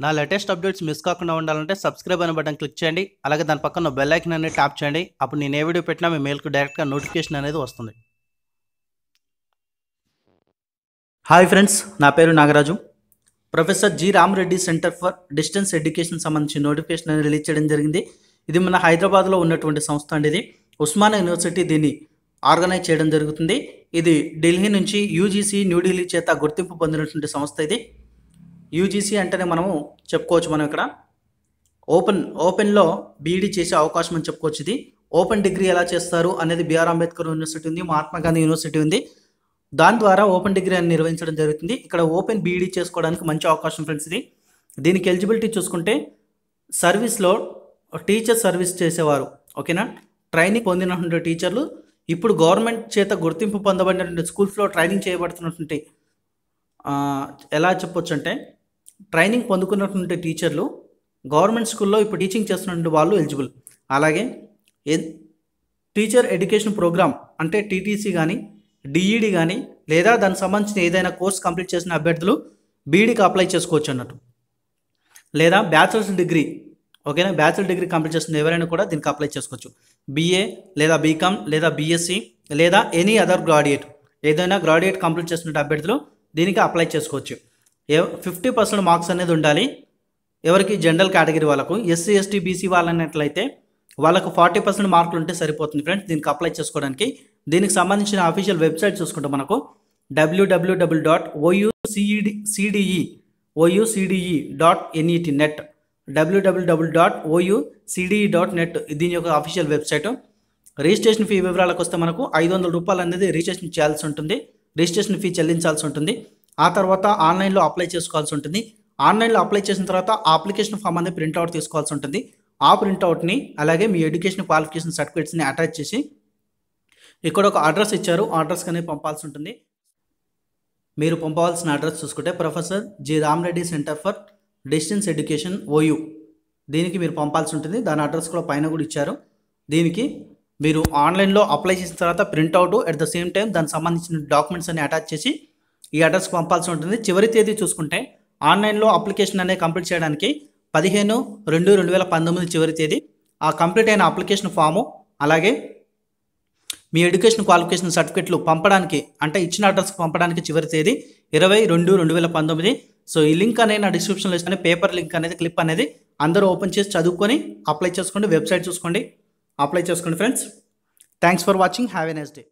నా latest updates miss కాకుండా ఉండాలంటే సబ్స్క్రైబ్ అనే బటన్ క్లిక్ చేయండి. అలాగే దాని పక్కన బెల్ ఐకన్ అనేది ట్యాప్ చేయండి. అప్పుడు నేను ఏ వీడియో పెట్టినా మీ మెయిల్కి డైరెక్ట్గా నోటిఫికేషన్ అనేది వస్తుంది. హాయ్ ఫ్రెండ్స్ నా పేరు Nagaraju. Professor G Ramareddy centre for distance education సంబంధించి నోటిఫికేషన్ అనేది రిలీజ్ చేయడం జరిగింది. ఇది మన హైదరాబాద్లో ఉన్నటువంటి సంస్థ అండి ఇది. ఉస్మానియా యూనివర్సిటీ దీన్ని ఆర్గనైజ్ చేయడం జరుగుతుంది. ఇది ఢిల్లీ నుంచి యూజీసీ న్యూఢిల్లీ చేత గుర్తింపు పొందినటువంటి సంస్థ ఇది. యూజీసీ అంటేనే మనము చెప్పుకోవచ్చు మనం ఇక్కడ. ఓపెన్ ఓపెన్లో బీఈడీ చేసే అవకాశం అని చెప్పుకోవచ్చు ఇది. ఓపెన్ డిగ్రీ ఎలా చేస్తారు అనేది బిఆర్ అంబేద్కర్ యూనివర్సిటీ ఉంది మహాత్మా గాంధీ యూనివర్సిటీ ఉంది. దాని ద్వారా ఓపెన్ డిగ్రీ అని నిర్వహించడం జరుగుతుంది. ఇక్కడ ఓపెన్ బీఈడీ చేసుకోవడానికి మంచి అవకాశం ఫ్రెండ్స్ ఇది. దీనికి ఎలిజిబిలిటీ చూసుకుంటే సర్వీస్లో టీచర్ సర్వీస్ చేసేవారు ఓకేనా? ట్రైనింగ్ పొందినటువంటి టీచర్లు ఇప్పుడు గవర్నమెంట్ చేత గుర్తింపు పొందబడినటువంటి స్కూల్స్లో ట్రైనింగ్ చేయబడుతున్నటువంటి ఎలా చెప్పొచ్చు అంటే ట్రైనింగ్ పొందుకున్నటువంటి టీచర్లు గవర్నమెంట్ స్కూల్లో ఇప్పుడు టీచింగ్ చేస్తున్నటువంటి వాళ్ళు ఎలిజిబుల్. అలాగే టీచర్ ఎడ్యుకేషన్ ప్రోగ్రామ్ అంటే టీటీసీ కానీ డిఈడి కానీ లేదా దానికి సంబంధించిన ఏదైనా కోర్స్ కంప్లీట్ చేసిన అభ్యర్థులు బీఈడికి అప్లై చేసుకోవచ్చు అన్నట్టు. లేదా బ్యాచిలర్స్ డిగ్రీ ఓకేనా? బ్యాచిలర్ డిగ్రీ కంప్లీట్ చేసిన ఎవరైనా కూడా దీనికి అప్లై చేసుకోవచ్చు. బీఏ లేదా బీకామ్ లేదా బీఎస్సీ లేదా ఎనీ అదర్ గ్రాడ్యుయేట్. ఏదైనా గ్రాడ్యుయేట్ కంప్లీట్ చేసిన అభ్యర్థులు దీనికి అప్లై చేసుకోవచ్చు. ఏ ఫిఫ్టీ పర్సెంట్ మార్క్స్ అనేది ఉండాలి. ఎవరికి జనరల్ కేటగిరీ వాళ్ళకు ఎస్సీ ఎస్టీ బీసీ వాళ్ళన్నట్లయితే వాళ్ళకు ఫార్టీ పర్సెంట్ మార్కులు ఉంటే సరిపోతుంది ఫ్రెండ్స్. దీనికి అప్లై చేసుకోవడానికి. దీనికి సంబంధించిన అఫీషియల్ వెబ్సైట్ చూసుకుంటే మనకు WWW dot OUCED CDE OUCDE dot NET net WWW dot OUCDE dot net దీని యొక్క అఫీషియల్ వెబ్సైట్. రిజిస్ట్రేషన్ ఫీ వివరాలకు వస్తే మనకు ఐదు వందల రూపాయలు అనేది రిజిస్ట్రేషన్ చేయాల్సి ఉంటుంది. రిజిస్ట్రేషన్ ఫీ చెల్లించాల్సి ఉంటుంది. ఆ తర్వాత ఆన్లైన్లో అప్లై చేసుకోవాల్సి ఉంటుంది. ఆన్లైన్లో అప్లై చేసిన తర్వాత ఆ అప్లికేషన్ ఫామ్ అనేది ప్రింట్అవుట్ తీసుకోవాల్సి ఉంటుంది. ఆ ప్రింట్అవుట్ని అలాగే మీ ఎడ్యుకేషన్ క్వాలిఫికేషన్ సర్టిఫికేట్స్ని అటాచ్ చేసి ఇక్కడ ఒక అడ్రస్ ఇచ్చారు. ఆ అడ్రస్కి అనేది పంపాల్సి ఉంటుంది. మీరు పంపవలసిన అడ్రస్ చూసుకుంటే professor G Ramareddy centre for distance education OU. దీనికి మీరు పంపాల్సి ఉంటుంది. దాని అడ్రస్ కూడా పైన కూడా ఇచ్చారు. దీనికి మీరు ఆన్లైన్లో అప్లై చేసిన తర్వాత printout at the same time దానికి సంబంధించిన డాక్యుమెంట్స్ అన్ని అటాచ్ చేసి ఈ అడ్రస్కి పంపాల్సి ఉంటుంది. చివరి తేదీ చూసుకుంటే ఆన్లైన్లో అప్లికేషన్ అనేది కంప్లీట్ చేయడానికి పదిహేను రెండు రెండు వేల పంతొమ్మిది చివరి తేదీ. ఆ కంప్లీట్ అయిన అప్లికేషన్ ఫాము అలాగే మీ ఎడ్యుకేషన్ క్వాలిఫికేషన్ సర్టిఫికెట్లు పంపడానికి అంటే ఇచ్చిన అడ్రస్కి పంపడానికి చివరి తేదీ ఇరవై రెండు రెండు వేల పంతొమ్మిది. సో ఈ లింక్ అనేది నా డిస్క్రిప్షన్లో ఇస్తాను పేపర్ లింక్ అనేది క్లిప్ అనేది అందరూ ఓపెన్ చేసి చదువుకొని అప్లై చేసుకోండి. వెబ్సైట్ చూసుకోండి. అప్లై చేసుకోండి friends. Thanks for watching. Have a next day.